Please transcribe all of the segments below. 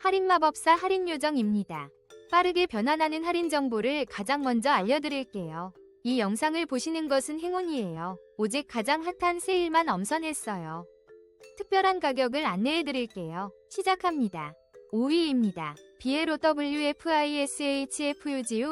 할인 마법사 할인 요정입니다. 빠르게 변환하는 할인 정보를 가장 먼저 알려드릴게요. 이 영상을 보시는 것은 행운이에요. 오직 가장 핫한 세일만 엄선했어요. 특별한 가격을 안내해드릴게요. 시작합니다. 5위입니다. 비에로 WFISHFUGU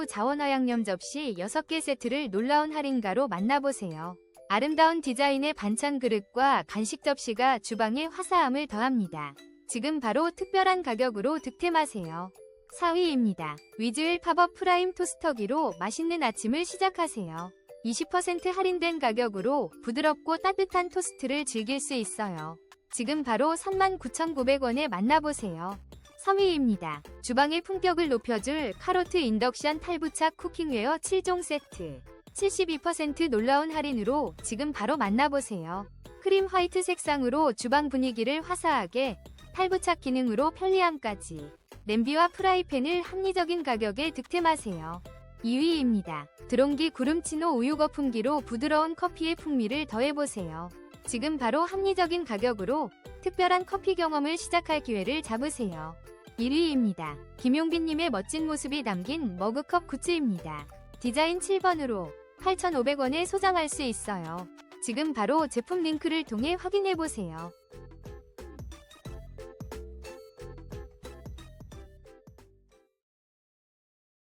자원화양념 접시 6개 세트를 놀라운 할인가로 만나보세요. 아름다운 디자인의 반찬 그릇과 간식 접시가 주방에 화사함을 더합니다. 지금 바로 특별한 가격으로 득템하세요. 4위입니다. 위즈웰 팝업 프라임 토스터기로 맛있는 아침을 시작하세요. 20% 할인된 가격으로 부드럽고 따뜻한 토스트를 즐길 수 있어요. 지금 바로 39,900원에 만나보세요. 3위입니다. 주방의 품격을 높여줄 카로트 인덕션 탈부착 쿠킹웨어 7종 세트. 72% 놀라운 할인으로 지금 바로 만나보세요. 크림 화이트 색상으로 주방 분위기를 화사하게, 탈부착 기능으로 편리함까지. 냄비와 프라이팬을 합리적인 가격에 득템하세요. 2위입니다. 드롱기 구름치노 우유 거품기로 부드러운 커피의 풍미를 더해보세요. 지금 바로 합리적인 가격으로 특별한 커피 경험을 시작할 기회를 잡으세요. 1위입니다. 김용빈님의 멋진 모습이 담긴 머그컵 굿즈입니다. 디자인 7번으로 8,500원에 소장할 수 있어요. 지금 바로 제품 링크를 통해 확인해보세요.